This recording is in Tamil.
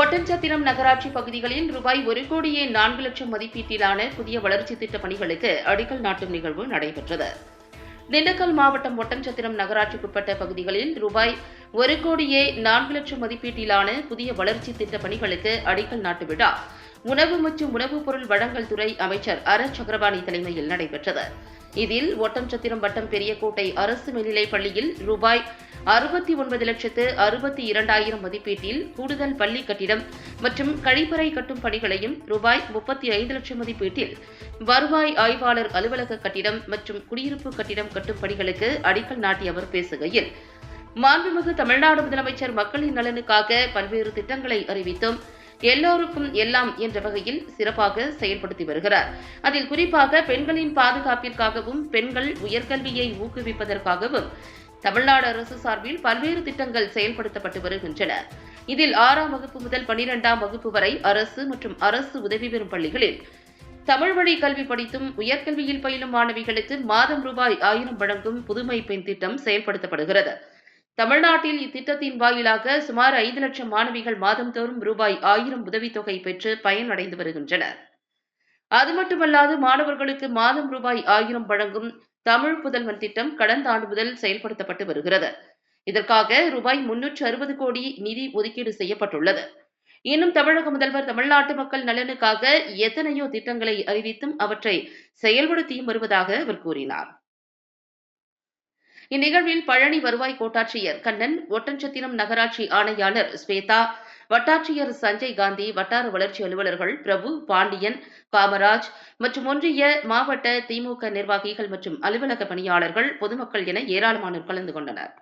ஒட்டன்சத்திரம் நகராட்சி பகுதிகளில் ரூபாய் ஒரு கோடியே நான்கு லட்சம் மதிப்பீட்டிலான புதிய வளர்ச்சி திட்ட பணிகளுக்கு அடிக்கல் நாட்டும் நிகழ்வு நடைபெற்றது. திண்டுக்கல் மாவட்டம் ஒட்டன்சத்திரம் நகராட்சிக்குட்பட்ட பகுதிகளில் ரூபாய் ஒரு கோடியே நான்கு லட்சம் மதிப்பீட்டிலான புதிய வளர்ச்சி திட்ட பணிகளுக்கு அடிக்கல் நாட்டு விழா உணவு மற்றும் உணவுப் பொருள் வழங்கல் துறை அமைச்சர் அர சக்கரபாணி தலைமையில் நடைபெற்றது. இதில் ஒட்டன்சத்திரம் வட்டம் பெரியகோட்டை அரசு மேல்நிலைப் பள்ளியில் ரூபாய் அறுபத்தி ஒன்பது லட்சத்து அறுபத்தி இரண்டாயிரம் மதிப்பீட்டில் கூடுதல் பள்ளி கட்டிடம் மற்றும் கழிப்பறை கட்டும் பணிகளையும் ரூபாய் முப்பத்தி ஐந்து லட்சம் மதிப்பீட்டில் வருவாய் ஆய்வாளர் அலுவலக கட்டிடம் மற்றும் குடியிருப்பு கட்டிடம் கட்டும் பணிகளுக்கு அடிக்கல் நாட்டி அவர் பேசுகையில் மாண்புமிகு தமிழ்நாடு முதலமைச்சர் மக்களின் நலனுக்காக பல்வேறு திட்டங்களை அறிவித்தும் எல்லோருக்கும் எல்லாம் என்ற வகையில் சிறப்பாக செயல்படுத்தி வருகிறார். அதில் குறிப்பாக பெண்களின் பாதுகாப்பிற்காகவும் பெண்கள் உயர்கல்வியை ஊக்குவிப்பதற்காகவும் தமிழ்நாடு அரசு சார்பில் பல்வேறு திட்டங்கள் செயல்படுத்தப்பட்டு வருகின்றன. இதில் ஆறாம் வகுப்பு முதல் பனிரெண்டாம் வகுப்பு வரை அரசு மற்றும் அரசு உதவி பெறும் பள்ளிகளில் தமிழ் வழி கல்வி படித்தும் உயர்கல்வியில் பயிலும் மாணவிகளுக்கு மாதம் ரூபாய் ஆயிரம் வழங்கும் புதுமை பெண் திட்டம் செயல்படுத்தப்படுகிறது. தமிழ்நாட்டில் இத்திட்டத்தின் வாயிலாக சுமார் ஐந்து லட்சம் மாணவிகள் மாதந்தோறும் ரூபாய் ஆயிரம் உதவித்தொகை பெற்று பயனடைந்து வருகின்றனர். அது மட்டுமல்லாது மாணவர்களுக்கு மாதம் ரூபாய் ஆயிரம் வழங்கும் தமிழ் புதல்வன் திட்டம் கடந்த ஆண்டு முதல் செயல்படுத்தப்பட்டு வருகிறது. இதற்காக ரூபாய் முன்னூற்று அறுபது கோடி நிதி ஒதுக்கீடு செய்யப்பட்டுள்ளது. இன்னும் தமிழக முதல்வர் தமிழ்நாட்டு மக்கள் நலனுக்காக எத்தனையோ திட்டங்களை அறிவித்தும் அவற்றை செயல்படுத்தியும் வருவதாக அவர் கூறினார். இந்நிகழ்வில் பழனி வருவாய் கோட்டாட்சியர் கண்ணன் ஒட்டன்சத்திரம் நகராட்சி ஆணையாளர் ஸ்வேதா வட்டாட்சியர் சஞ்சய் காந்தி வட்டார வளர்ச்சி அலுவலர்கள் பிரபு பாண்டியன் காமராஜ் மற்றும் ஒன்றிய மாவட்ட திமுக நிர்வாகிகள் மற்றும் அலுவலக பணியாளர்கள் பொதுமக்கள் என ஏராளமானோர் கலந்து கொண்டனர்.